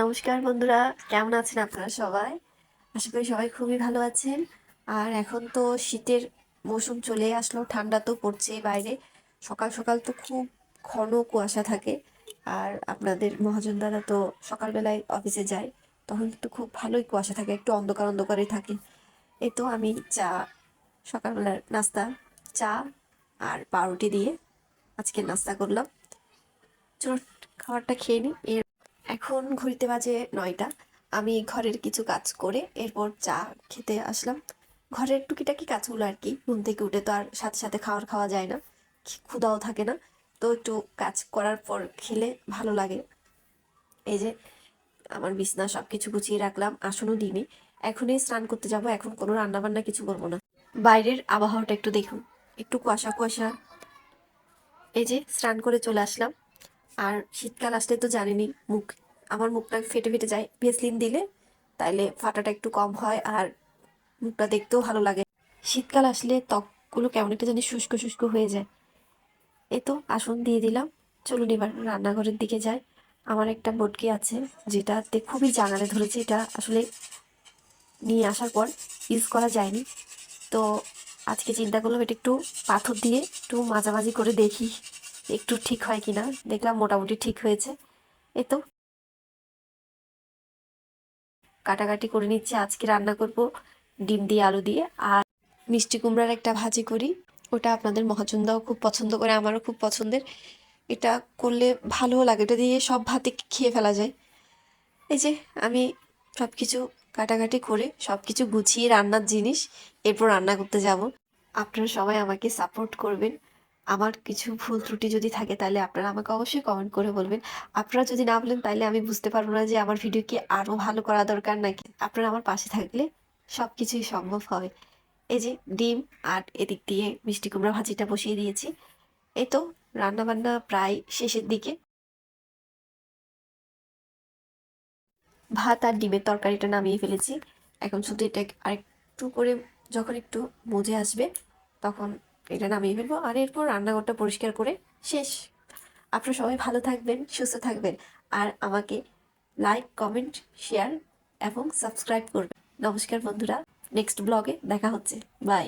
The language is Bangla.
নমস্কার বন্ধুরা, কেমন আছেন আপনারা সবাই? আশা করি সবাই খুবই ভালো আছেন। আর এখন তো শীতের মৌসুম চলে আসলো, ঠান্ডা তো পড়ছে বাইরে। সকাল সকাল তো খুব ঘন কুয়াশা থাকে। আর আপনাদের মহাজন দাদা তো সকালবেলায় অফিসে যায়, তখন একটু খুব ভালোই কুয়াশা থাকে, একটু অন্ধকার অন্ধকারই থাকে। এই তো আমি চা, সকালবেলার নাস্তা, চা আর পাউরুটি দিয়ে আজকে নাস্তা করলাম। চলো খাবারটা খেয়ে নিই। এর এখন ঘড়িতে বাজে নয়টা। আমি ঘরের কিছু কাজ করে এরপর চা খেতে আসলাম। ঘরের টুকিটাকি কাজগুলো আর কি, ঘুম থেকে উঠে তো আর সাথে সাথে খাওয়ার খাওয়া যায় না ক্ষুধাও থাকে না। তো একটু কাজ করার পর খেলে ভালো লাগে। এই যে, আমার বিছনা সব কিছু গুছিয়ে রাখলাম, আসনও দিইনি। এখনই স্নান করতে যাব, এখন কোনো রান্না বান্না কিছু করব না। বাইরের আবহাওয়াটা একটু দেখুন, একটু কুয়াশা কুয়াশা। এই যে, স্নান করে চলে আসলাম। আর শীতকাল আসলে তো জানেনই, মুখ আমার মুখটা ফেটে ফেটে যায়। ভেসলিন দিলে তাইলে ফাটাটা একটু কম হয় আর মুখটা দেখতেও ভালো লাগে। শীতকাল আসলে ত্বকগুলো কেমন একটা জানি শুষ্ক শুষ্ক হয়ে যায়। এই তো আসন দিয়ে দিলাম। চলুন এবার রান্নাঘরের দিকে যাই। আমার একটা বটকি আছে যেটাতে খুবই জানালে ধরেছে। এটা আসলে নিয়ে আসার পর ইউজ করা যায়নি। তো আজকে চিন্তা করলাম এটা একটু পাথর দিয়ে একটু মাঝামাঝি করে দেখি, একটু ঠিক হয় কিনা। দেখলাম মোটামুটি ঠিক হয়েছে। এই তো কাটাকাটি করে নিচ্ছি। আজকে রান্না করব ডিম দিয়ে আলু দিয়ে। আর মিষ্টি কুমড়ার একটা ভাজি করি। ওটা আপনাদের মহাচন্দাও খুব পছন্দ করে, আমারও খুব পছন্দের। এটা করলে ভালোও লাগে। এটা দিয়ে সব ভাতে খেয়ে ফেলা যায়। এই যে আমি সব কিছু কাটাকাটি করে সব কিছু গুছিয়ে রান্নার জিনিস, এরপর রান্না করতে যাব। আপনারা সবাই আমাকে সাপোর্ট করবেন। আমার কিছু ভুল ত্রুটি যদি থাকে, তাহলে আপনারা আমাকে অবশ্যই কমেন্ট করে বলবেন। আপনারা যদি না বলেন, তাহলে আমি বুঝতে পারব না যে আমার ভিডিও কি আরও ভালো করা দরকার নাকি। আপনারা আমার পাশে থাকলে সব কিছুই সম্ভব হবে এই যে ডিম আর এদিক দিয়ে মিষ্টি কুমড়া ভাজিটা বসিয়ে দিয়েছি। এই তো রান্নাবান্না প্রায় শেষের দিকে। ভাত আর ডিমের তরকারিটা নামিয়ে ফেলেছি। এখন শুধু এটা আরেকটু করে যখন একটু মজে আসবে, তখন এটা নামিয়ে ফেলব। আর এরপর রান্নাঘরটা পরিষ্কার করে শেষ। আপনারা সবাই ভালো থাকবেন, সুস্থ থাকবেন। আর আমাকে লাইক কমেন্ট শেয়ার এবং সাবস্ক্রাইব করবেন। নমস্কার বন্ধুরা নেক্সট ব্লগে দেখা হচ্ছে। বাই